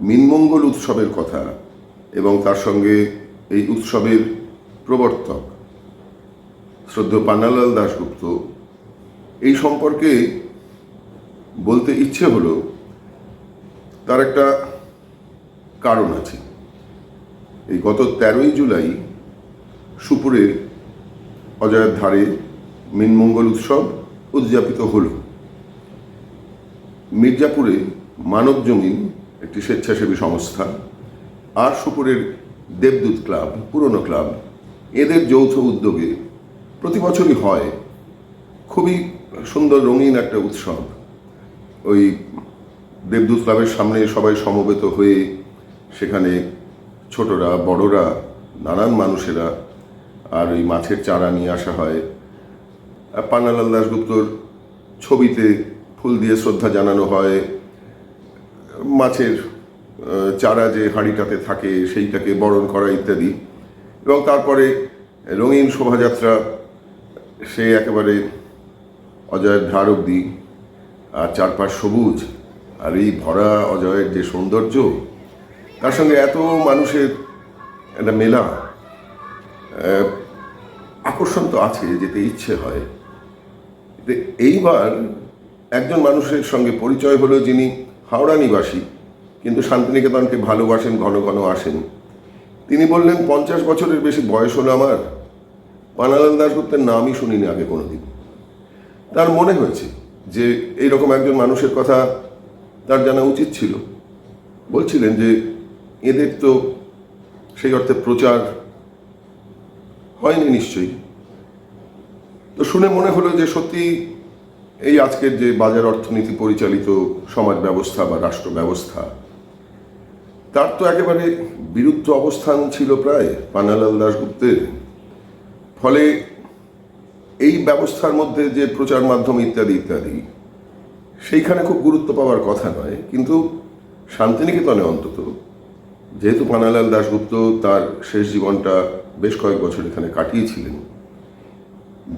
মিনমঙ্গল উৎসবের কথা এবং তার সঙ্গে এই উৎসবের প্রবর্তক শ্রদ্ধ পান্নালাল দাশগুপ্ত, এই সম্পর্কে বলতে ইচ্ছে হলো তার একটা কারণ আছে। এই গত তেরোই জুলাই সুপুরে অজয়ের ধারে মিনমঙ্গল উৎসব উদযাপিত হল। মির্জাপুরে মানব জমিন একটি স্বেচ্ছাসেবী সংস্থা আর সুপুরের দেবদূত ক্লাব, পুরনো ক্লাব, এদের যৌথ উদ্যোগে প্রতি বছরই হয় খুবই সুন্দর রঙিন একটা উৎসব। ওই দেবদূত ক্লাবের সামনে সবাই সমবেত হয়ে সেখানে ছোটরা, বড়রা, নানান মানুষেরা আর ওই মাছের চারা নিয়ে আসা হয়। পান্নালাল দাশগুপ্তর ছবিতে ফুল দিয়ে শ্রদ্ধা জানানো হয়। মাছের চারা যে হাঁড়িটাতে থাকে সেইটাকে বরণ করা ইত্যাদি এবং তারপরে রঙিন শোভাযাত্রা, সে একেবারে অজয়ের ধার অব্দি আর চারপাশ সবুজ, আর এই ভরা অজয়ের যে সৌন্দর্য, তার সঙ্গে এত মানুষের একটা মেলা আকর্ষণ তো আছে, যেতে ইচ্ছে হয়। এইবার একজন মানুষের সঙ্গে পরিচয় হলো যিনি হাওড়া নিবাসী। কিন্তু শান্তিনিকেতনকে ভালোবাসেন, ঘন ঘন আসেন। তিনি বললেন, পঞ্চাশ বছরের বেশি বয়স হলো আমার। পানালাল দাশগুপ্তের নামই শুনিনি আগে কোনোদিন। তার মনে হয়েছে যে, এইরকম একজন মানুষের কথা তার জানা উচিত ছিল। বলছিলেন যে, এদের তো সেই অর্থে প্রচার হয়নি নিশ্চয়ই। তো শুনে মনে হলো যে, সত্যি এই আজকের যে বাজার অর্থনীতি পরিচালিত সমাজ ব্যবস্থা বা রাষ্ট্র ব্যবস্থা, তার তো একেবারে বিরুদ্ধ অবস্থান ছিল প্রায় পানালাল দাশগুপ্তের। ফলে এই ব্যবস্থার মধ্যে যে প্রচার মাধ্যম ইত্যাদি ইত্যাদি, সেইখানে খুব গুরুত্ব পাওয়ার কথা নয়। কিন্তু শান্তিনিকেতনে অন্তত, যেহেতু পানালাল দাশগুপ্ত তার শেষ জীবনটা বেশ কয়েক বছর এখানে কাটিয়েছিলেন,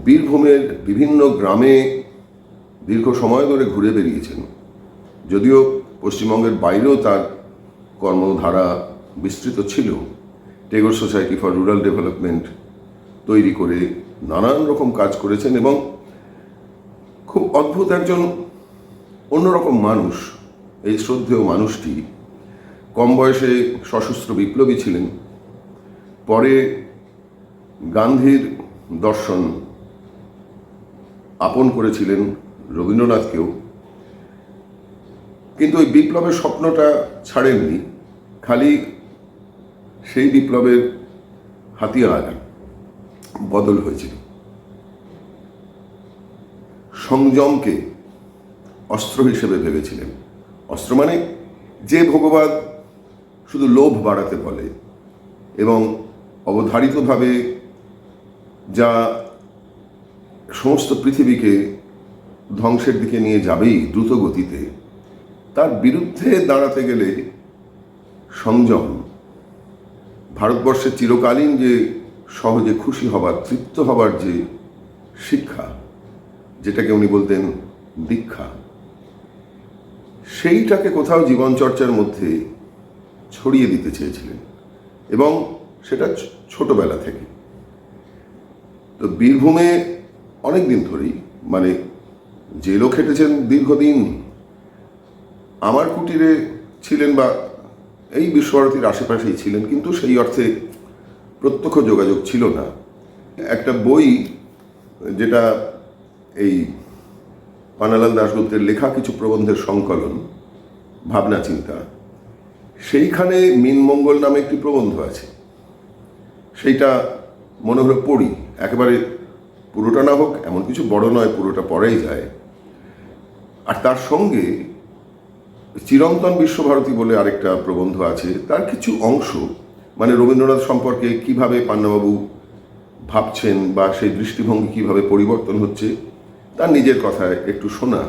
বীরভূমের বিভিন্ন গ্রামে দীর্ঘ সময় ধরে ঘুরে বেরিয়েছেন। যদিও পশ্চিমবঙ্গের বাইরেও তার কর্মধারা বিস্তৃত ছিল, Tagore society for rural development তৈরি করে নানান রকম কাজ করেছেন এবং খুব অদ্ভুত একজন অন্যরকম মানুষ, এই শ্রদ্ধেয় মানুষটি। কম বয়সে সশস্ত্র বিপ্লবী ছিলেন। পরে গান্ধীর দর্শন আপন করেছিলেন। রবীন্দ্রনাথকেও। কিন্তু ওই বিপ্লবের স্বপ্নটা ছাড়েননি, খালি সেই বিপ্লবের হাতিয়ার বদল হয়েছিল। সংযমকে অস্ত্র হিসেবে ভেবেছিলেন। অস্ত্র মানে যে ভগবান শুধু লোভ বাড়াতে বলে এবং অবধারিতভাবে যা সমস্ত পৃথিবীকে ধ্বংসের দিকে নিয়ে যাবেই দ্রুত গতিতে তার বিরুদ্ধে দাঁড়াতে গেলে সংযম। ভারতবর্ষের চিরকালীন যে সহজে খুশি হবার, তৃপ্ত হবার যে শিক্ষা, যেটাকে উনি বলতেন দীক্ষা, সেইটাকে কোথাও জীবনচর্চার মধ্যে ছড়িয়ে দিতে চেয়েছিলেন এবং সেটা ছোটবেলা থেকে। তো বীরভূমে অনেক দিন ধরেই মানে জেলও খেটেছেন দীর্ঘদিন আমার কুটিরে ছিলেন বা এই বিশ্বভারতীর আশেপাশেই ছিলেন, কিন্তু সেই অর্থে প্রত্যক্ষ যোগাযোগ ছিল না। একটা বই যেটা এই পানালাল দাশগুপ্তের লেখা কিছু প্রবন্ধের সংকলন, ভাবনা চিন্তা, সেইখানে মিনমঙ্গল নামে একটি প্রবন্ধ আছে। সেইটা মনে হলো পড়ি, একেবারে পুরোটা না হোক, এমন কিছু বড় নয়, পুরোটা পড়াই যায়। আর তার সঙ্গে চিরন্তন বিশ্বভারতী বলে আরেকটা প্রবন্ধ আছে, তার কিছু অংশ মানে রবীন্দ্রনাথ সম্পর্কে কীভাবে পান্নাবাবু ভাবছেন বা সেই দৃষ্টিভঙ্গি কীভাবে পরিবর্তন হচ্ছে, তার নিজের কথায় একটু শোনা।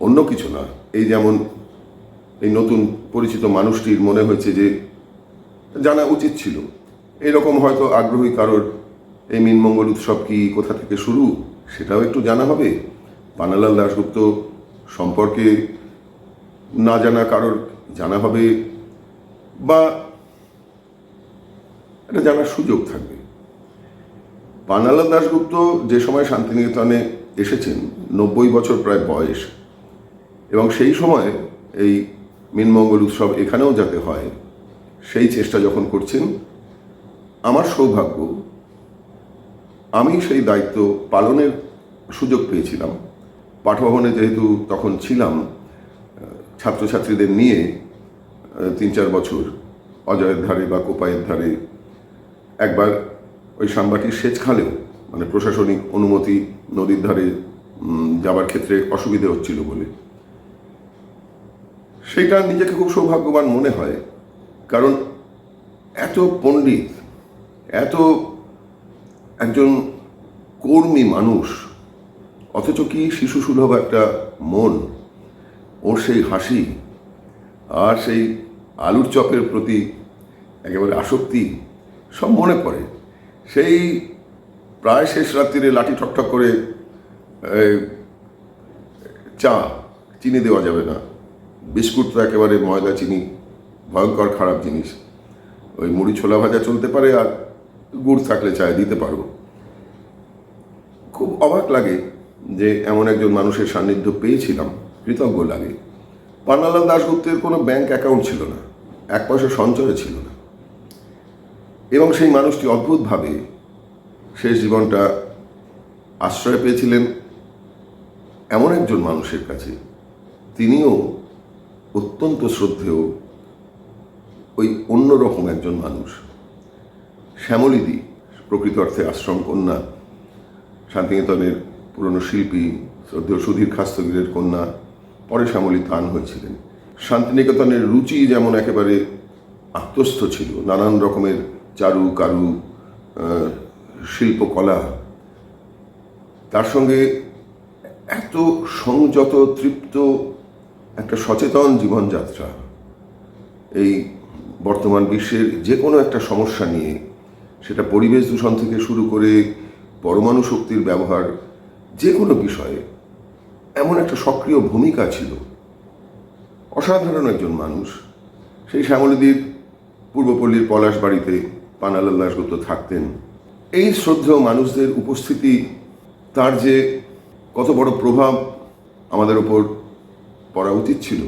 অন্য কিছু না এই যেমন এই নতুন পরিচিত মানুষটির মনে হয়েছে যে জানা উচিত ছিল। এরকম হয়তো আগ্রহী কারোর এই মিনমঙ্গল উৎসব কি কোথা থেকে শুরু, সেটাও একটু জানা হবে। পানালাল দাশগুপ্ত সম্পর্কে না জানা কারোর জানা হবে বা এটা জানার সুযোগ থাকবে। পানালাল দাশগুপ্ত যে সময় শান্তিনিকেতনে এসেছেন, নব্বই বছর প্রায় বয়স, এবং সেই সময় এই মিনমঙ্গল উৎসব এখানেও যাতে হয়, সেই চেষ্টা যখন করছেন, আমার সৌভাগ্য, আমি সেই দায়িত্ব পালনের সুযোগ পেয়েছিলাম। পাঠভবনে যেহেতু তখন ছিলাম ছাত্রছাত্রীদের নিয়ে তিন চার বছর অজয়ের ধারে বা কোপায়ের ধারে একবার ওই সাম্বাটির সেচ খালেও মানে প্রশাসনিক অনুমতি নদীর ধারে যাবার ক্ষেত্রে অসুবিধে হচ্ছিল বলে। সেইটা নিজেকে খুব সৌভাগ্যবান মনে হয়, কারণ এত পণ্ডিত, এত একজন কর্মী মানুষ অথচ কি শিশু সুলভ একটা মন? ওর সেই হাসি আর সেই আলুর চপের প্রতি একেবারে আসক্তি সব মনে পড়ে। সেই প্রায় শেষ রাত্রিরে লাঠি ঠকঠক করে চা চিনি দেওয়া যাবে না। বিস্কুট তো একেবারে ময়দা, চিনি, ভয়ঙ্কর খারাপ জিনিস। ওই মুড়ি ছোলা ভাজা চলতে পারে আর গুড় থাকলে চায় দিতে পারো খুব অবাক লাগে যে এমন একজন মানুষের সান্নিধ্য পেয়েছিলাম, কৃতজ্ঞ লাগে। পান্নালাল দাশগুপ্তের কোনো ব্যাংক অ্যাকাউন্ট ছিল না, এক পয়সা সঞ্চয় ছিল না। এবং সেই মানুষটি অদ্ভুতভাবে শেষ জীবনটা আশ্রয় পেয়েছিলেন এমন একজন মানুষের কাছে। তিনিও অত্যন্ত শ্রদ্ধেয় ওই অন্যরকম একজন মানুষ। শ্যামলিদি, প্রকৃত অর্থে আশ্রম কন্যা, শান্তিনিকেতনের পুরনো শিল্পী শ্রদ্ধেয় সুধীর খাস্তগিরের কন্যা পরে শ্যামলী তান হয়েছিলেন। শান্তিনিকেতনের রুচি যেমন একেবারে আত্মস্থ ছিল, নানান রকমের চারু, কারু শিল্পকলা, তার সঙ্গে এত সংযত, তৃপ্ত, একটা সচেতন জীবনযাত্রা। এই বর্তমান বিশ্বের যে কোনো একটা সমস্যা নিয়ে সেটা পরিবেশ দূষণ থেকে শুরু করে পরমাণু শক্তির ব্যবহার যে কোনো বিষয়ে এমন একটা সক্রিয় ভূমিকা ছিল। অসাধারণ একজন মানুষ। সেই শ্যামলীদ্বীপ পূর্বপল্লীর পলাশ বাড়িতে পানালাল দাশগুপ্ত থাকতেন। এই শ্রদ্ধেয় মানুষদের উপস্থিতি, তার যে কত বড় প্রভাব আমাদের ওপর পড়া উচিত ছিল,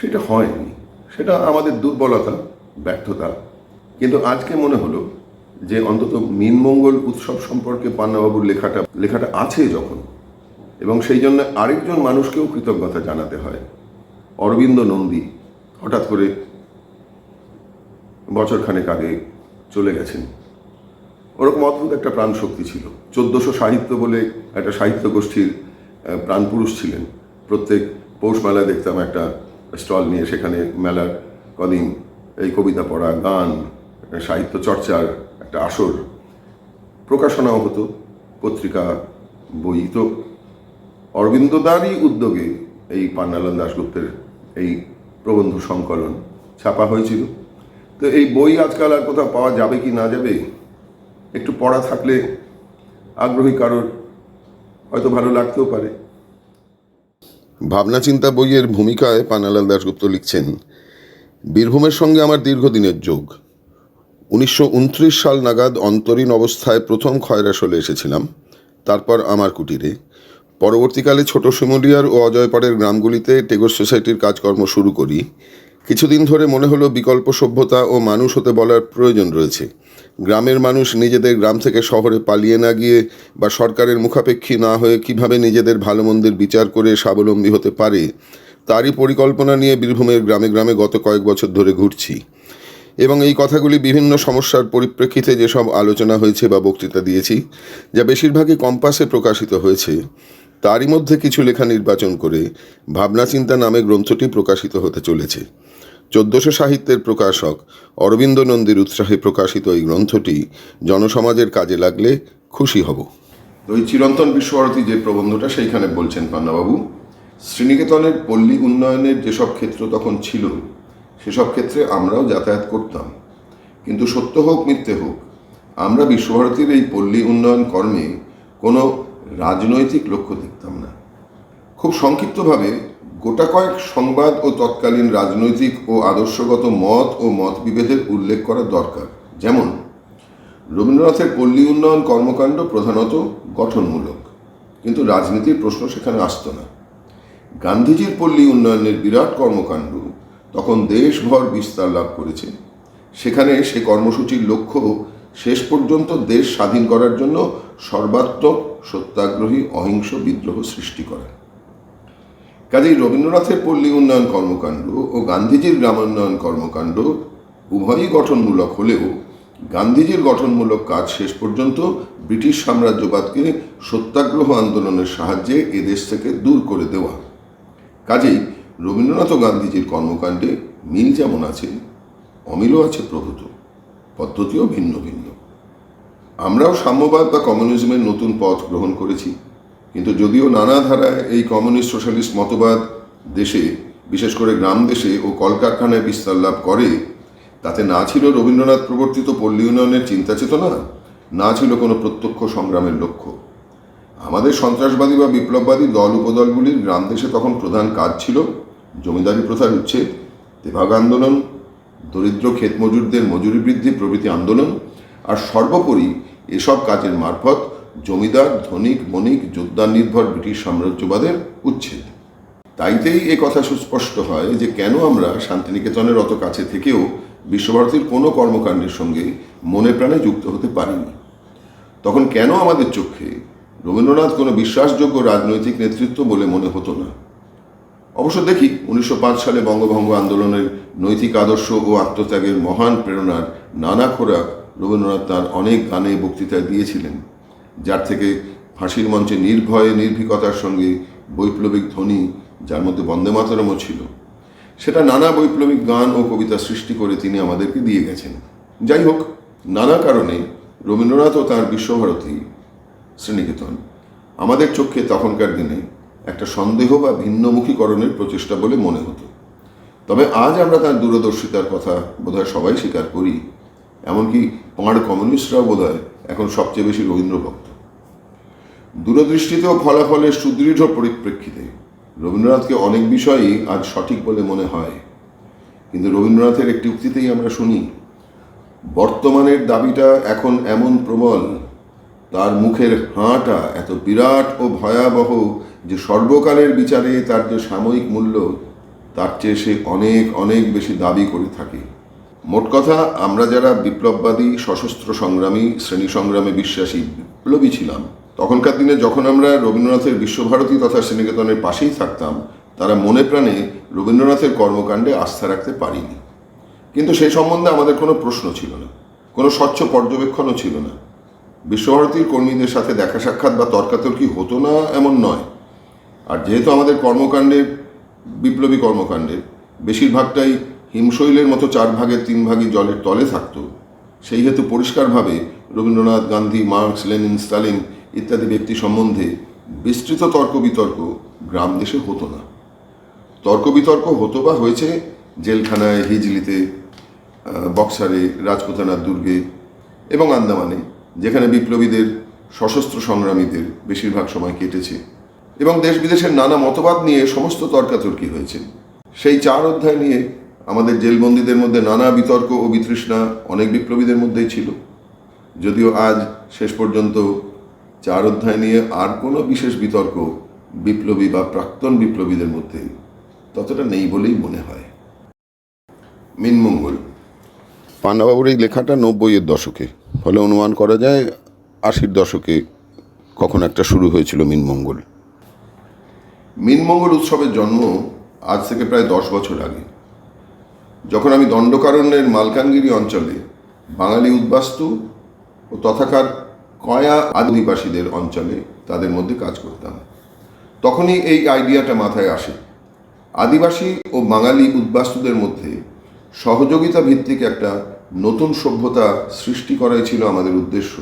সেটা হয়নি। সেটা আমাদের দুর্বলতা, ব্যর্থতা। কিন্তু আজকে মনে হলো যে অন্তত মিনমঙ্গল উৎসব সম্পর্কে পান্নাবাবুর লেখাটা লেখাটা আছে যখন। এবং সেই জন্য আরেকজন মানুষকেও কৃতজ্ঞতা জানাতে হয়। অরবিন্দ নন্দী হঠাৎ করে বছরখানেক আগে চলে গেছেন। ওরকম অদ্ভুত একটা প্রাণ শক্তি ছিল। চোদ্দশো সাহিত্য বলে একটা সাহিত্য গোষ্ঠীর প্রাণপুরুষ ছিলেন। প্রত্যেক পৌষ মেলায় দেখতাম একটা স্টল নিয়ে সেখানে মেলার কদিন এই কবিতা পড়া, গান, সাহিত্য চর্চার একটা আসর। প্রকাশনাও হতো, পত্রিকা, বই। তো অরবিন্দদারই উদ্যোগে এই পান্নালাল দাশগুপ্তের এই প্রবন্ধ সংকলন ছাপা হয়েছিল। তো এই বই আজকাল আর কোথাও পাওয়া যাবে কি না যাবে, একটু পড়া থাকলে আগ্রহী কারোর হয়তো ভালো লাগতেও পারে। ভাবনা চিন্তা বইয়ের ভূমিকায় পানালাল দাশগুপ্ত লিখছেন, বীরভূমের সঙ্গে আমার দীর্ঘদিনের যোগ। উনিশশো উনত্রিশ সাল নাগাদ অন্তরীণ অবস্থায় প্রথম খয়রাসলে এসেছিলাম। তারপর আমার কুটিরে। পরবর্তীকালে ছোট শিমুলিয়ার ও অজয়পাড়ের গ্রামগুলিতে টেগর সোসাইটির কাজকর্ম শুরু করি। কিছুদিন ধরে মনে হলো বিকল্প সভ্যতা ও মানুষ হতে বলার প্রয়োজন রয়েছে। গ্রামের মানুষ নিজেদের গ্রাম থেকে শহরে পালিয়ে না গিয়ে বা সরকারের মুখাপেক্ষী না হয়ে কীভাবে নিজেদের ভালো মন্দের বিচার করে স্বাবলম্বী হতে পারে, তারই পরিকল্পনা নিয়ে বীরভূমের গ্রামে গ্রামে গত কয়েক বছর ধরে ঘুরছি। এবং এই কথাগুলি বিভিন্ন সমস্যার পরিপ্রেক্ষিতে যেসব আলোচনা হয়েছে বা বক্তৃতা দিয়েছি, যা বেশিরভাগই কম্পাসে প্রকাশিত হয়েছে, তারই মধ্যে কিছু লেখা নির্বাচন করে ভাবনা চিন্তা নামে গ্রন্থটি প্রকাশিত হতে চলেছে। চোদ্দশো সাহিত্যের প্রকাশক অরবিন্দ নন্দীর উৎসাহে প্রকাশিত এই গ্রন্থটি জনসমাজের কাজে লাগলে খুশি হব। ওই চিরন্তন বিশ্বভারতী যে প্রবন্ধটা সেইখানে বলছেন পান্নাবাবু শ্রীনিকেতনের পল্লী উন্নয়নের যেসব ক্ষেত্র তখন ছিল সেসব ক্ষেত্রে আমরাও যাতায়াত করতাম। কিন্তু সত্য হোক, মিথ্যে হোক, আমরা বিশ্বভারতীর এই পল্লী উন্নয়ন কর্মে কোনো রাজনৈতিক লক্ষ্য দেখতাম না। খুব সংক্ষিপ্তভাবে গোটা কয়েক সংবাদ ও তৎকালীন রাজনৈতিক ও আদর্শগত মত ও মত বিভেদের উল্লেখ করা দরকার। যেমন, রবীন্দ্রনাথের পল্লী উন্নয়ন কর্মকাণ্ড প্রধানত গঠনমূলক, কিন্তু রাজনীতির প্রশ্ন সেখানে আসতো না। গান্ধীজির পল্লী উন্নয়নের বিরাট কর্মকাণ্ড তখন দেশভর বিস্তার লাভ করেছে। সেখানে সে কর্মসূচির লক্ষ্য শেষ পর্যন্ত দেশ স্বাধীন করার জন্য সর্বাত্মক সত্যাগ্রহী অহিংস বিদ্রোহ সৃষ্টি করা। কাজেই রবীন্দ্রনাথের পল্লী উন্নয়ন কর্মকাণ্ড ও গান্ধীজির গ্রামোন্নয়ন কর্মকাণ্ড উভয়ই গঠনমূলক হলেও গান্ধীজির গঠনমূলক কাজ শেষ পর্যন্ত ব্রিটিশ সাম্রাজ্যবাদকে সত্যাগ্রহ আন্দোলনের সাহায্যে এদেশ থেকে দূর করে দেওয়া। কাজেই রবীন্দ্রনাথ গান্ধীজির কর্মকাণ্ডে মিল যেমন আছে, অমিলও আছে প্রভূত। পদ্ধতিও ভিন্ন ভিন্ন। আমরাও সাম্যবাদ বা কমিউনিজমের নতুন পথ গ্রহণ করেছি, কিন্তু যদিও নানা ধারায় এই কমিউনিস্ট সোশ্যালিস্ট মতবাদ দেশে, বিশেষ করে গ্রাম দেশে ও কলকারখানায় বিস্তার লাভ করে, তাতে না ছিল রবীন্দ্রনাথ প্রবর্তিত পল্লী উন্নয়নের চিন্তা চেতনা না ছিল কোনো প্রত্যক্ষ সংগ্রামের লক্ষ্য। আমাদের সন্ত্রাসবাদী বা বিপ্লববাদী দল উপদলগুলির গ্রাম দেশে তখন প্রধান কাজ ছিল জমিদারি প্রথার উচ্ছেদ, তেভাগ আন্দোলন, দরিদ্র ক্ষেত মজুরদের মজুরি বৃদ্ধি, প্রভৃতি আন্দোলন, আর সর্বোপরি এসব কাজের মারফত জমিদার, ধনিক, বণিক যোদ্ধা নির্ভর ব্রিটিশ সাম্রাজ্যবাদের উচ্ছেদ। তাইতেই এ কথা সুস্পষ্ট হয় যে কেন আমরা শান্তিনিকেতনের অত কাছে থেকেও বিশ্বভারতীর কোনো কর্মকাণ্ডের সঙ্গে মনে প্রাণে যুক্ত হতে পারিনি। তখন কেন আমাদের চোখে রবীন্দ্রনাথ কোনো বিশ্বাসযোগ্য রাজনৈতিক নেতৃত্ব বলে মনে হতো না? অবশ্য দেখি উনিশশো পাঁচ সালে বঙ্গভঙ্গ আন্দোলনের নৈতিক আদর্শ ও আত্মত্যাগের মহান প্রেরণার নানা খোরাক রবীন্দ্রনাথ তার অনেক গানে বক্তৃতায় দিয়েছিলেন, যার থেকে ফাঁসির মঞ্চে নির্ভয়ে নির্ভীকতার সঙ্গে বৈপ্লবিক ধ্বনি, যার মধ্যে বন্দে মাতরমও ছিল। সেটা নানা বৈপ্লবিক গান ও কবিতা সৃষ্টি করে তিনি আমাদেরকে দিয়ে গেছেন। যাই হোক, নানা কারণে রবীন্দ্রনাথ ও তাঁর বিশ্বভারতী শ্রেণীকেতন। আমাদের চোখে তখনকার দিনে একটা সন্দেহ বা ভিন্নমুখীকরণের প্রচেষ্টা বলে মনে হতো। তবে আজ আমরা তার দূরদর্শিতার কথা বোধহয় সবাই স্বীকার করি, এমনকি পাঁড় কমিউনিস্টরাও বোধহয় এখন সবচেয়ে বেশি রবীন্দ্র ভক্ত দূরদৃষ্টিতে ও ফলাফলের সুদৃঢ় পরিপ্রেক্ষিতে রবীন্দ্রনাথকে অনেক বিষয়ই আজ সঠিক বলে মনে হয়। কিন্তু রবীন্দ্রনাথের একটি উক্তিতেই আমরা শুনি, বর্তমানের দাবিটা এখন এমন প্রবল তার মুখের হাঁটা এত বিরাট ও ভয়াবহ যে সর্বকালের বিচারে তার যে সাময়িক মূল্য, তার চেয়ে সে অনেক অনেক বেশি দাবি করে থাকে। মোট কথা, আমরা যারা বিপ্লববাদী, সশস্ত্র সংগ্রামী, শ্রেণি সংগ্রামে বিশ্বাসী, বিপ্লবী ছিলাম, তখনকার দিনে যখন আমরা রবীন্দ্রনাথের বিশ্বভারতী তথা শ্রেণীকেতনের পাশেই থাকতাম, তারা মনে প্রাণে রবীন্দ্রনাথের কর্মকাণ্ডে আস্থা রাখতে পারিনি। কিন্তু সেই সম্বন্ধে আমাদের কোনো প্রশ্ন ছিল না, কোনো স্বচ্ছ পর্যবেক্ষণও ছিল না। বিশ্বভারতীর কর্মীদের সাথে দেখা সাক্ষাৎ বা তর্কাতর্কি হতো না, এমন নয়। আর যেহেতু আমাদের কর্মকাণ্ডের বিপ্লবী কর্মকাণ্ডের বেশিরভাগটাই হিমশৈলের মতো চার ভাগের তিন ভাগই জলের তলে থাকতো, সেই হেতু পরিষ্কারভাবে Rabindranath Gandhi, Marx, Lenin, Stalin ইত্যাদি ব্যক্তি সম্বন্ধে বিস্তৃত তর্ক বিতর্ক গ্রাম দেশে হতো না। তর্ক বিতর্ক হতো বা হয়েছে, জেলখানায়, হিজলিতে বক্সারে, রাজপুতানার দুর্গে এবং আন্দামানে। যেখানে বিপ্লবীদের সশস্ত্র সংগ্রামীদের বেশিরভাগ সময় কেটেছে এবং দেশ বিদেশের নানা মতবাদ নিয়ে সমস্ত তর্কাতর্কি হয়েছে। সেই চার অধ্যায় নিয়ে আমাদের জেলবন্দীদের মধ্যে নানা বিতর্ক ও বিতৃষ্ণা অনেক বিপ্লবীদের মধ্যেই ছিল। যদিও আজ শেষ পর্যন্ত চার অধ্যায় নিয়ে আর কোনো বিশেষ বিতর্ক বিপ্লবী বা প্রাক্তন বিপ্লবীদের মধ্যে ততটা নেই বলেই মনে হয়। মিনমঙ্গল পান্নাবাবুর এই লেখাটা নব্বইয়ের দশকে। ফলে অনুমান করা যায় আশির দশকে কখন একটা শুরু হয়েছিল মিনমঙ্গল। মিনমঙ্গল উৎসবের জন্ম আজ থেকে প্রায় দশ বছর আগে। যখন আমি দণ্ডকারণ্যের মালকানগিরি অঞ্চলে বাঙালি উদ্বাস্তু ও তথাকার কয়া আদিবাসীদের অঞ্চলে তাদের মধ্যে কাজ করতাম। তখনই এই আইডিয়াটা মাথায় আসে। আদিবাসী ও বাঙালি উদ্বাস্তুদের মধ্যে সহযোগিতা ভিত্তিক একটা নতুন সভ্যতা সৃষ্টি করাই ছিল আমাদের উদ্দেশ্য।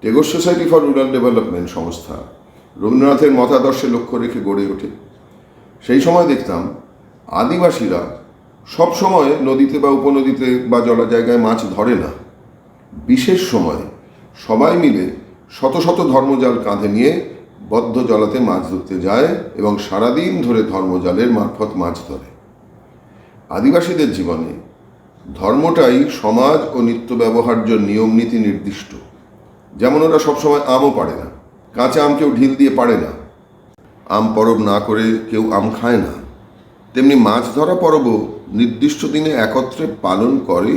Tagore society for rural development সংস্থা রবীন্দ্রনাথের মতাদর্শে লক্ষ্য রেখে গড়ে ওঠে। সেই সময় দেখতাম আদিবাসীরা সব সময় নদীতে বা উপনদীতে বা জলা জায়গায় মাছ ধরে না। বিশেষ সময় সবাই মিলে শত শত ধর্মজাল কাঁধে নিয়ে বদ্ধ জলাতে মাছ ধরতে যায় এবং সারাদিন ধরে ধর্মজালের মারফত মাছ ধরে। আদিবাসীদের জীবনে ধর্মটাই সমাজ ও নিত্য ব্যবহার্য নিয়ম নীতি নির্দিষ্ট। যেমন ওরা সবসময় আমও পারে না, কাঁচা আম কেউ ঢিল দিয়ে পারে না, আম পরব না করে কেউ আম খায় না। তেমনি মাছ ধরা পরবও নির্দিষ্ট দিনে একত্রে পালন করে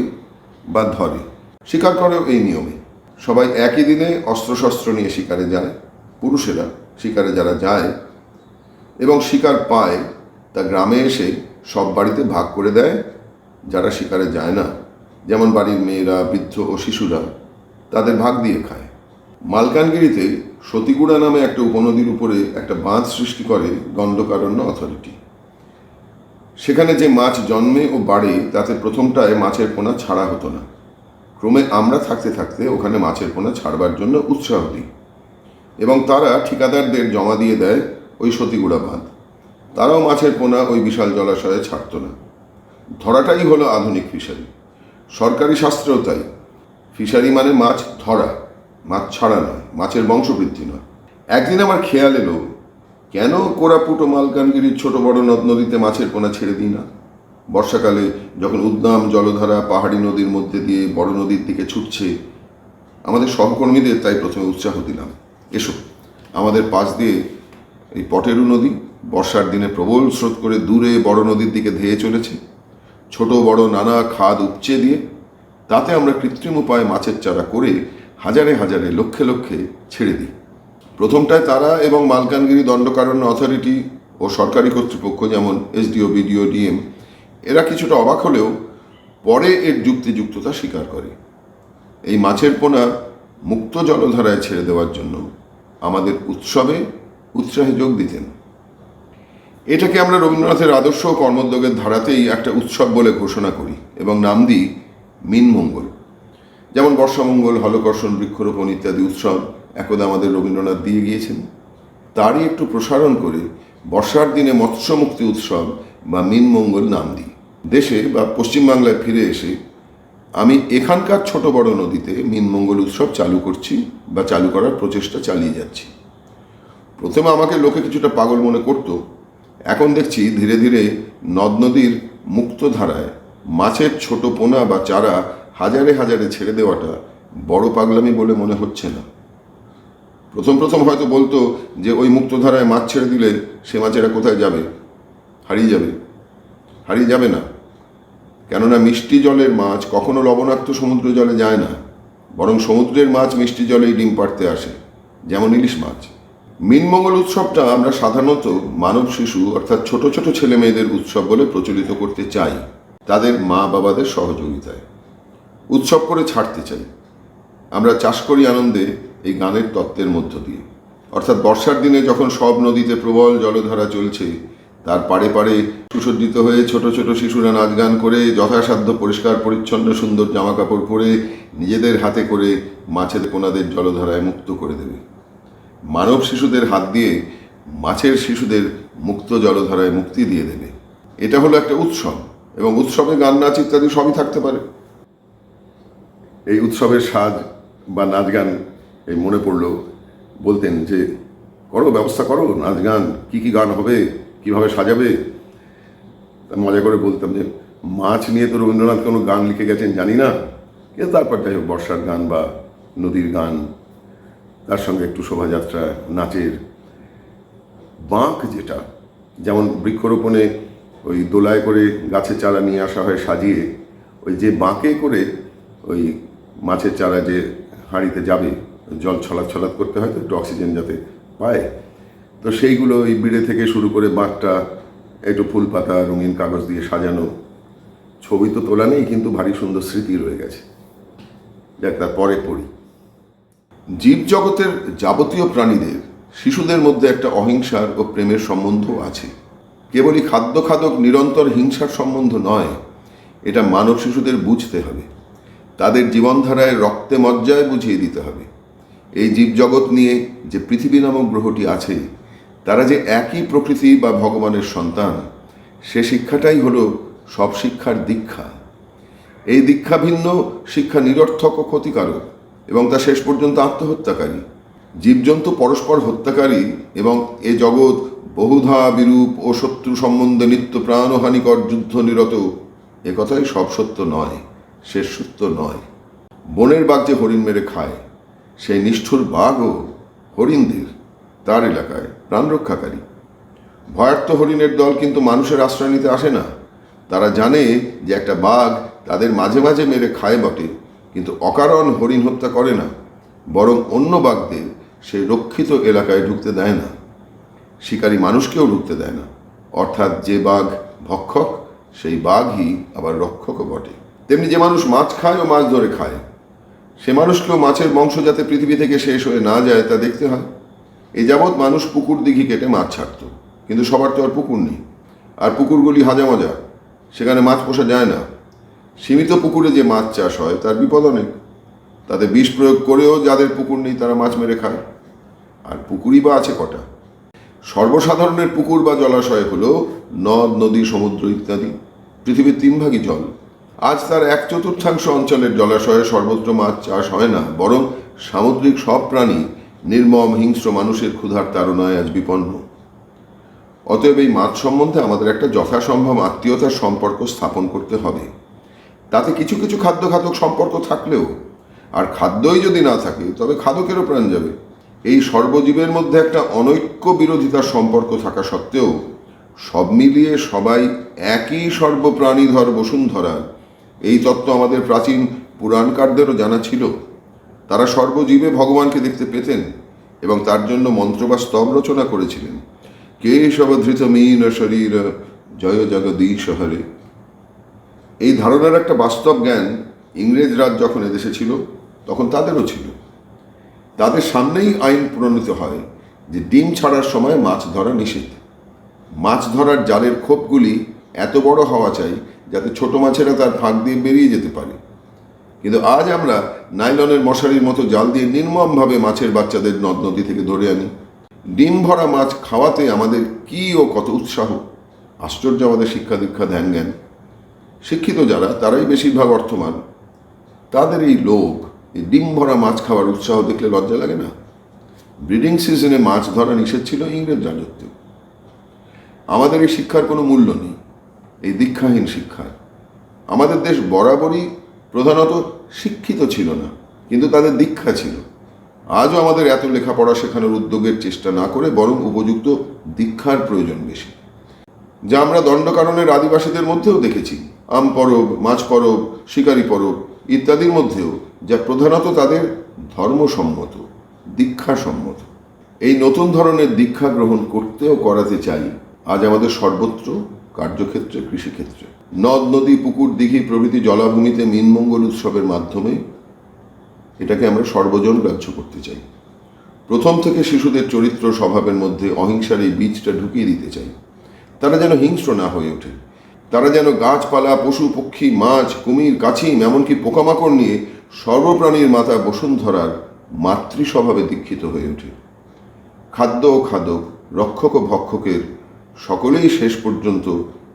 বা ধরে। শিকার করেও এই নিয়মে। সবাই একই দিনে অস্ত্রশস্ত্র নিয়ে শিকারে যায়, পুরুষেরা শিকারে যারা যায় এবং শিকার পায়, তা গ্রামে এসে সব বাড়িতে ভাগ করে দেয় যারা শিকারে যায় না, যেমন বাড়ির মেয়েরা, বৃদ্ধ ও শিশুরা, তাদের ভাগ দিয়ে খায়। মালকানগিরিতে সতীগুড়া নামে একটা উপনদীর উপরে একটা বাঁধ সৃষ্টি করে দণ্ডকারণ্য অথরিটি। সেখানে যে মাছ জন্মে ও বাড়ে, তাতে প্রথমটায় মাছের পোনা ছাড়া হতো না। ক্রমে আমরা থাকতে থাকতে ওখানে মাছের পোনা ছাড়বার জন্য উৎসাহ দিই। এবং তারা ঠিকাদারদের জমা দিয়ে দেয় ওই সতীগুড়া বাঁধ। তারাও মাছের পোনা ওই বিশাল জলাশয়ে ছাড়ত না। ধরাটাই হলো আধুনিক ফিশারি। সরকারি শাস্ত্রেও তাই। ফিশারি মানে মাছ ধরা, মাছ ছাড়া নয়, মাছের বংশবৃদ্ধি নয়। একদিন আমার খেয়াল এলো, কেন কোরাপুট ও মালকানগিরির ছোট বড় নদ নদীতে মাছের পোনা ছেড়ে দিই না? বর্ষাকালে যখন উদ্দাম জলধারা পাহাড়ি নদীর মধ্যে দিয়ে বড় নদীর দিকে ছুটছে, আমাদের সহকর্মীদের তাই প্রথমে উৎসাহ দিলাম। এসো, আমাদের পাশ দিয়ে এই পটেরু নদী বর্ষার দিনে প্রবল স্রোত করে দূরে বড় নদীর দিকে ধেয়ে চলেছে। ছোট বড় নানা খাদ উপচে দিয়ে তাতে আমরা কৃত্রিম উপায়ে মাছের চারা করে হাজারে হাজারে লক্ষে লক্ষে ছেড়ে দিই। প্রথমটায় তারা এবং মালকানগিরি দণ্ডকারণ্য অথরিটি ও সরকারি কর্তৃপক্ষ যেমন এসডিও, বিডিও, ডিএম, এরা কিছুটা অবাক হলেও পরে এর যুক্তিযুক্ততা স্বীকার করে। এই মাছের পোনা মুক্ত জলধারায় ছেড়ে দেওয়ার জন্য আমাদের উৎসবে উৎসাহে যোগ দিতেন। এটাকে আমরা রবীন্দ্রনাথের আদর্শ কর্মোদ্যোগের ধারাতেই একটা উৎসব বলে ঘোষণা করি এবং নাম দিই মিনমঙ্গল যেমন বর্ষামঙ্গল হলকর্ষণ বৃক্ষরোপণ ইত্যাদি উৎসব একদা আমাদের রবীন্দ্রনাথ দিয়ে গিয়েছেন। তারই একটু প্রসারণ করে বর্ষার দিনে মৎস্য মুক্তি উৎসব বা মিনমঙ্গল নাম দিই। দেশে বা পশ্চিমবাংলায় ফিরে এসে আমি এখানকার ছোট বড় নদীতে মিনমঙ্গল উৎসব চালু করছি বা চালু করার প্রচেষ্টা চালিয়ে যাচ্ছি। প্রথমে আমাকে লোকে কিছুটা পাগল মনে করত এখন দেখছি ধীরে ধীরে নদ নদীর মুক্ত ধারায় মাছের ছোট পোনা বা চারা হাজারে হাজারে ছেড়ে দেওয়াটা বড় পাগলামি বলে মনে হচ্ছে না। প্রথম প্রথম হয়তো বলতো যে ওই মুক্তধারায় মাছ ছেড়ে দিলে সে মাছেরা কোথায় যাবে? হারিয়ে যাবে। হারিয়ে যাবে না। কেননা মিষ্টি জলের মাছ কখনো লবণাক্ত সমুদ্র জলে যায় না, বরং সমুদ্রের মাছ মিষ্টি জলেই ডিম পাড়তে আসে, যেমন ইলিশ মাছ। মিনমঙ্গল উৎসবটা আমরা সাধারণত মানব শিশু অর্থাৎ ছোট ছোট ছেলে মেয়েদের উৎসব বলে প্রচলিত করতে চাই। তাদের মা বাবাদের সহযোগিতায়। উৎসব করে ছাড়তে চাই। আমরা চাষ করি আনন্দে এই গানের তত্ত্বের মধ্য দিয়ে। অর্থাৎ বর্ষার দিনে যখন সব নদীতে প্রবল জলধারা চলছে, তার পাড়ে পাড়ে সুসজ্জিত হয়ে ছোট ছোট শিশুরা নাচ গান করে, যথাসাধ্য পরিষ্কার পরিচ্ছন্ন সুন্দর জামা কাপড় পরে নিজেদের হাতে করে মাছের পোনাদের জলধারায় মুক্ত করে দেবে। মানব শিশুদের হাত দিয়ে মাছের শিশুদের মুক্ত জলধারায় মুক্তি দিয়ে দেবে। এটা হলো একটা উৎসব এবং উৎসবে গান, নাচ ইত্যাদি সবই থাকতে পারে। এই উৎসবের সাজ বা নাচ গান, এই মনে পড়ল বলতেন যে, করো, ব্যবস্থা করো, নাচ গান, কী কী গান হবে, কীভাবে সাজাবে? মজা করে বলতাম যে, মাছ নিয়ে তো রবীন্দ্রনাথ কোনো গান লিখে গেছেন, জানি না। কিন্তু তারপর যাই হোক, বর্ষার গান বা নদীর গান তার সঙ্গে একটু শোভাযাত্রা, নাচের বাঁক যেটা, যেমন বৃক্ষরোপণে ওই দোলায় করে গাছের চারা নিয়ে আসা হয় সাজিয়ে, ওই যে বাঁকে করে ওই মাছের চারা যে হাঁড়িতে যাবে, জল ছলাৎ ছলাৎ করতে হয় তো, একটু অক্সিজেন যাতে পায়। তো সেইগুলো ওই বিড়ে থেকে শুরু করে বাঁকটা, একটু ফুল পাতা, রঙিন কাগজ দিয়ে সাজানো ছবি তো তোলা নেই, কিন্তু ভারী সুন্দর স্মৃতি রয়ে গেছে। যাক, তারপরে পড়ি। জীবজগতের যাবতীয় প্রাণীদের, শিশুদের মধ্যে একটা অহিংসার ও প্রেমের সম্বন্ধ আছে। কেবলই খাদ্য খাদক নিরন্তর হিংসার সম্বন্ধ নয়, এটা মানব শিশুদের বুঝতে হবে। তাদের জীবনধারায় রক্তে মজ্জায় বুঝিয়ে দিতে হবে। এই জীবজগৎ নিয়ে যে পৃথিবী নামক গ্রহটি আছে, তারা যে একই প্রকৃতি বা ভগবানের সন্তান, সে শিক্ষাটাই হলো সব শিক্ষার দীক্ষা। এই দীক্ষা ভিন্ন, শিক্ষা নিরর্থক ও ক্ষতিকারক। এবং তা শেষ পর্যন্ত আত্মহত্যাকারী। জীবজন্তু পরস্পর হত্যাকারী এবং এ জগৎ বহুধা বিরূপ ও শত্রু সম্বন্ধে নিত্য প্রাণহানিকর যুদ্ধ নিরত। এ কথাই সব সত্য নয়, শেষ সত্য নয়। বনের বাঘ যে হরিণ মেরে খায়, সেই নিষ্ঠুর বাঘও হরিণদের, তার এলাকায় প্রাণ রক্ষাকারী। ভয়ার্থ হরিণের দল কিন্তু মানুষের আশ্রয় নিতে আসে না। তারা জানে যে একটা বাঘ তাদের মাঝে মাঝে মেরে খায় বটে। কিন্তু অকারণ হরিণ হত্যা করে না, বরং অন্য বাঘদের সেই রক্ষিত এলাকায় ঢুকতে দেয় না। শিকারী মানুষকেও ঢুকতে দেয় না। অর্থাৎ যে বাঘ ভক্ষক, সেই বাঘই আবার রক্ষকও বটে। তেমনি যে মানুষ মাছ খায় ও মাছ ধরে খায়, সে মানুষকেও মাছের বংশ যাতে পৃথিবী থেকে শেষ হয়ে না যায় তা দেখতে হয়। এই যাবৎ মানুষ পুকুর দিঘি কেটে মাছ ছাড়ত, কিন্তু সবার তো আর পুকুর নেই। আর পুকুরগুলি হাজামজা, সেখানে মাছ পোষা যায় না। সীমিত পুকুরে যে মাছ চাষ হয়, তার বিপদ অনেক তাতে বিষ প্রয়োগ করেও যাদের পুকুর নেই, তারা মাছ মেরে খায়। আর পুকুরই বা আছে কটা? সর্বসাধারণের পুকুর বা জলাশয় হলো নদ, নদী, সমুদ্র ইত্যাদি, পৃথিবীর তিন ভাগই জল। আজ তার এক চতুর্থাংশ অঞ্চলের জলাশয়ে সর্বত্র মাছ চাষ হয় না, বরং সামুদ্রিক সব প্রাণী নির্মম, হিংস্র মানুষের ক্ষুধার তাড়নায় আজ বিপন্ন। অতএব এই মাছ সম্বন্ধে আমাদের একটা যথাসম্ভব আত্মীয়তার সম্পর্ক স্থাপন করতে হবে। তাতে কিছু কিছু খাদ্যঘাতক সম্পর্ক থাকলেও, আর খাদ্যই যদি না থাকে, তবে খাদকেরও প্রাণ যাবে। এই সর্বজীবের মধ্যে একটা অনৈক্য বিরোধিতার সম্পর্ক থাকা সত্ত্বেও, সব মিলিয়ে সবাই একই সর্বপ্রাণীধর বসুন্ধরা। এই তত্ত্ব আমাদের প্রাচীন পুরাণকারদেরও জানা ছিল। তারা সর্বজীবে ভগবানকে দেখতে পেতেন এবং তার জন্য মন্ত্র বা স্তব রচনা করেছিলেন। কেশব ধৃত মীন শরীর, জয় জগদীশ হরে। এই ধারণার একটা বাস্তব জ্ঞান ইংরেজ রাজ যখন এদেশে ছিল, তখন তাদেরও ছিল। তাদের সামনেই আইন প্রণীত হয় যে ডিম ছাড়ার সময় মাছ ধরা নিষেধ মাছ ধরার জালের খোপগুলি এত বড় হওয়া চাই যাতে ছোট মাছেরা তার ফাঁক দিয়ে বেরিয়ে যেতে পারে। কিন্তু আজ আমরা নাইলনের মশারির মতো জাল দিয়ে নির্মমভাবে মাছের বাচ্চাদের নদ নদী থেকে ধরে আনি। ডিম ভরা মাছ খাওয়াতে আমাদের কি ও কত উৎসাহ! আশ্চর্য আমাদের শিক্ষা দীক্ষা, ধ্যান জ্ঞান। শিক্ষিত যারা, তারাই বেশিরভাগ অর্থমান। তাদের এই লোভ এই ডিম ভরা মাছ খাওয়ার উৎসাহ দেখলে লজ্জা লাগে না? ব্রিডিং সিজনে মাছ ধরা নিষেধ ছিল ইংরেজ রাজত্বে। আমাদের এই শিক্ষার কোনো মূল্য নেই, এই দীক্ষাহীন শিক্ষার। আমাদের দেশ বরাবরই প্রধানত শিক্ষিত ছিল না, কিন্তু তাদের দীক্ষা ছিল। আজও আমাদের এত লেখাপড়া শেখানোর উদ্যোগের চেষ্টা না করে বরং উপযুক্ত দীক্ষার প্রয়োজন বেশি। যা আমরা দণ্ডকারণের আদিবাসীদের মধ্যেও দেখেছি। আম পরব, মাছ পরব, শিকারি পরব ইত্যাদির মধ্যেও যা প্রধানত তাদের ধর্মসম্মত, দীক্ষাসম্মত। এই নতুন ধরনের দীক্ষা গ্রহণ করতে ও করাতে চাই আজ আমাদের সর্বত্র, কার্যক্ষেত্রে, কৃষিক্ষেত্রে। নদ, নদী, পুকুর, দিঘি প্রভৃতি জলাভূমিতে মিনমঙ্গল উৎসবের মাধ্যমে এটাকে আমরা সর্বজন গ্রাহ্য করতে চাই। প্রথম থেকে শিশুদের চরিত্র স্বভাবের মধ্যে অহিংসার এই বীজটা ঢুকিয়ে দিতে চাই। তারা যেন হিংস্র না হয়ে ওঠে। তারা যেন গাছপালা, পশু, পক্ষী, মাছ, কুমির কাছিম এমনকি পোকামাকড় নিয়ে সর্বপ্রাণীর মাতা বসুন্ধরার মাতৃ স্বভাবে দীক্ষিত হয়ে ওঠে। খাদ্য ও খাদক, রক্ষক ও ভক্ষকের সকলেই শেষ পর্যন্ত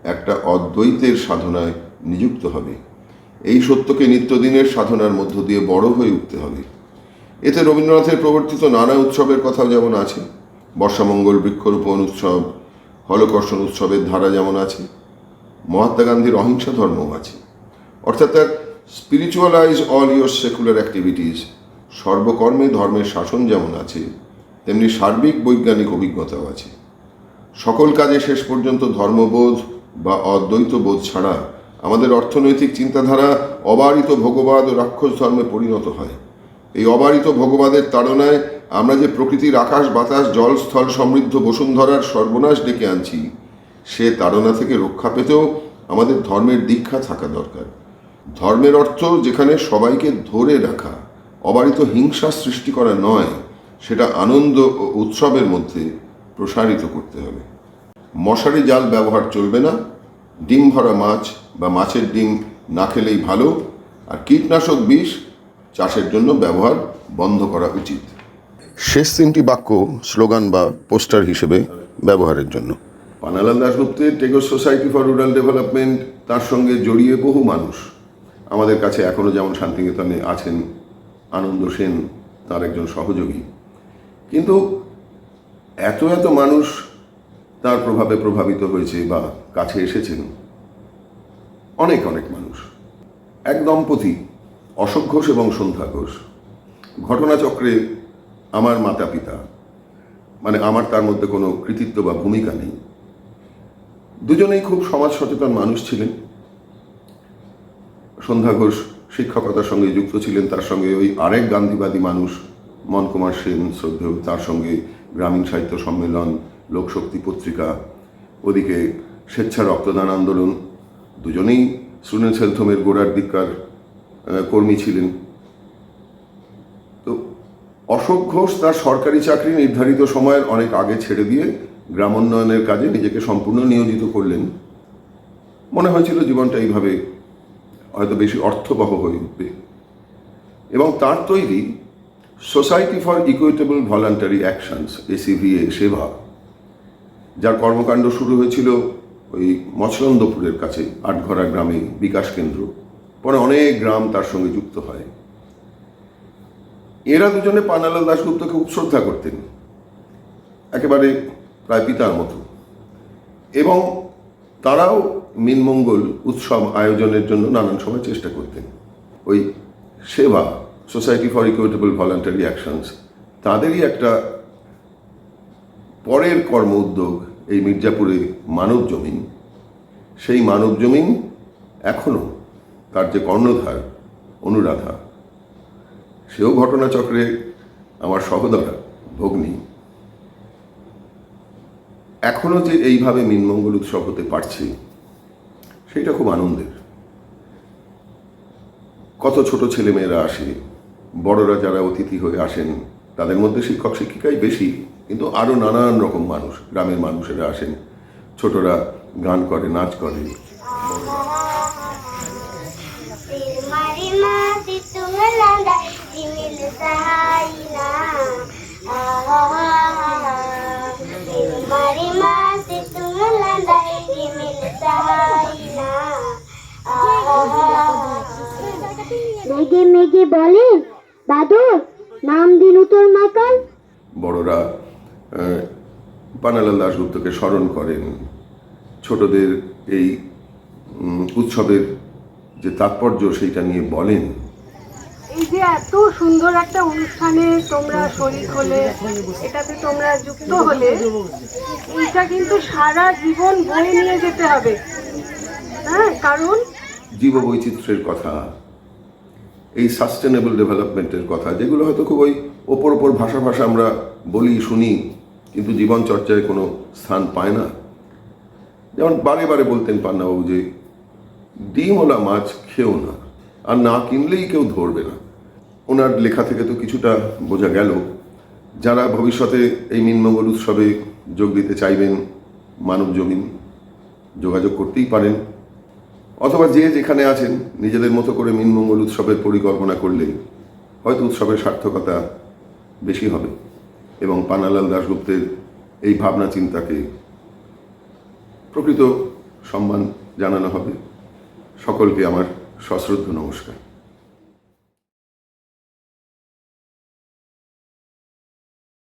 একটা অদ্বৈতের সাধনায় নিযুক্ত হবে। এই সত্যকে নিত্যদিনের সাধনার মধ্য দিয়ে বড় হয়ে উঠতে হবে। এতে রবীন্দ্রনাথের প্রবর্তিত নানা উৎসবের কথাও যেমন আছে, বর্ষামঙ্গল বৃক্ষরোপণ উৎসব, হলকর্ষণ উৎসবের ধারা যেমন আছে মহাত্মা গান্ধীর অহিংসা ধর্মও আছে। অর্থাৎ তার spiritualize all your secular activities সর্বকর্মে ধর্মের শাসন যেমন আছে, তেমনি সার্বিক বৈজ্ঞানিক অভিজ্ঞতাও আছে। সকল কাজে শেষ পর্যন্ত ধর্মবোধ বা অদ্বৈত বোধ ছাড়া আমাদের অর্থনৈতিক চিন্তাধারা অবারিত ভোগবাদ ও রাক্ষস ধর্মে পরিণত হয়। এই অবারিত ভোগবাদের তাড়নায় আমরা যে প্রকৃতির আকাশ, বাতাস, জল, স্থল সমৃদ্ধ বসুন্ধরার সর্বনাশ ডেকে আনছি সে তাড়না থেকে রক্ষা পেতেও আমাদের ধর্মের দীক্ষা থাকা দরকার। ধর্মের অর্থ যেখানে সবাইকে ধরে রাখা, অবারিত হিংসা সৃষ্টি করা নয়, সেটা আনন্দ ও উৎসবের মধ্যে প্রসারিত করতে হবে। মশারি জাল ব্যবহার চলবে না, ডিম ভরা মাছ বা মাছের ডিম না খেলেই ভালো, আর কীটনাশক বিষ চাষের জন্য ব্যবহার বন্ধ করা উচিত। শেষ তিনটি বাক্য স্লোগান বা পোস্টার হিসেবে ব্যবহারের জন্য। Pannalal দাশগুপ্তের Tagore society for rural development, তার সঙ্গে জড়িয়ে বহু মানুষ। আমাদের কাছে এখনও যেমন শান্তিনিকেতনে আছেন আনন্দ সেন, তার একজন সহযোগী। কিন্তু এত এত মানুষ তার প্রভাবে প্রভাবিত হয়েছে বা কাছে এসেছেন। অনেক অনেক মানুষ। এক দম্পতি, অশোক ঘোষ এবং সন্ধ্যা ঘোষ। ঘটনাচক্রে আমার মাতা পিতা মানে আমার তার মধ্যে কোনো কৃতিত্ব বা ভূমিকা নেই। দুজনেই খুব সমাজ সচেতন মানুষ ছিলেন। সন্ধ্যা ঘোষ শিক্ষকতার সঙ্গে যুক্ত ছিলেন, তার সঙ্গে ওই আরেক গান্ধীবাদী মানুষ মনকুমার সেন শ্রদ্ধেয়, তার সঙ্গে গ্রামীণ সাহিত্য সম্মেলন, লোকশক্তি পত্রিকা, ওদিকে স্বেচ্ছা রক্তদান আন্দোলন, দুজনেই স্টুডেন্টস হেলথ হোমের গোড়ার দিককার কর্মী ছিলেন। তো অশোক ঘোষ তার সরকারি চাকরি নির্ধারিত সময়ের অনেক আগে ছেড়ে দিয়ে গ্রামোন্নয়নের কাজে নিজেকে সম্পূর্ণ নিয়োজিত করলেন। মনে হয়েছিল জীবনটা এইভাবে হয়তো বেশি অর্থবহ হয়ে উঠবে। এবং তার তৈরি society for equitable voluntary actions ACVA Seva, যার কর্মকাণ্ড শুরু হয়েছিল ওই মচলন্দপুরের কাছে, আটঘরা গ্রামে বিকাশ কেন্দ্র, পরে অনেক গ্রাম তার সঙ্গে যুক্ত হয়। এরা দুজনে পানালাল দাশগুপ্তকে শ্রদ্ধা করতেন। একেবারে প্রায় পিতার মতো। এবং তারাও মিনমঙ্গল উৎসব আয়োজনের জন্য নানান সময় চেষ্টা করতেন। ওই Seva society for equitable voluntary actions তাদেরই একটা পরের কর্ম উদ্যোগ এই মির্জাপুরে মানব জমিন। সেই মানব জমিন এখনও তার যে কর্ণধার, অনুরাধা, সেও ঘটনাচক্রে আমার সহদরা, ভগ্নী। এখনও যে এইভাবে মিনমঙ্গল উৎসব হতে পারছি সেটা খুব আনন্দের। কত ছোট ছেলেমেয়েরা আসে, বড়রা যারা অতিথি হয়ে আসেন, তাদের মধ্যে শিক্ষক শিক্ষিকাই বেশি, কিন্তু আরও নানান রকম মানুষ, গ্রামের মানুষেরা আসেন। ছোটরা গান করে, নাচ করে। Tungalanda dimil sahayna Mari mati tungalanda মেঘে মেঘে বলে বাদর নাম দিন উত্তর মাকাল বড়রা পানালাল দাশগুপ্তকে স্মরণ করেন। ছোটদের এই উৎসবের যে তাৎপর্য সেইটা নিয়ে বলেন। এই যে এত সুন্দর একটা অনুষ্ঠানে তোমরা হলে, এটাতে তোমরা যুক্ত হলে, এইটা কিন্তু সারা জীবন বয়ে নিয়ে যেতে হবে। হ্যাঁ কারণ? জীববৈচিত্র্যের কথা, এই সাস্টেনেবল ডেভেলপমেন্টের কথা, যেগুলো হয়তো খুব ওই ওপর ওপর ভাষা ভাষা আমরা বলি, শুনি, কিন্তু জীবন চর্চায় কোনো স্থান পায় না। যেমন বারে বারে বলতেন পান্নাবাবু যে ডিমওয়ালা মাছ খেও না। আর না কিনলেই কেউ ধরবে না। ওনার লেখা থেকে তো কিছুটা বোঝা গেল। যারা ভবিষ্যতে এই মিনমঙ্গল উৎসবে যোগ দিতে চাইবেন, মানব জমিন যোগাযোগ করতেই পারেন। অথবা যে যেখানে আছেন, নিজেদের মতো করে মিনমঙ্গল উৎসবের পরিকল্পনা করলে হয়তো উৎসবের সার্থকতা বেশি হবে এবং পানালাল দাশগুপ্তের এই ভাবনা চিন্তাকে প্রকৃত সম্মান জানানো হবে। সকলকে আমার সশ্রদ্ধ নমস্কার।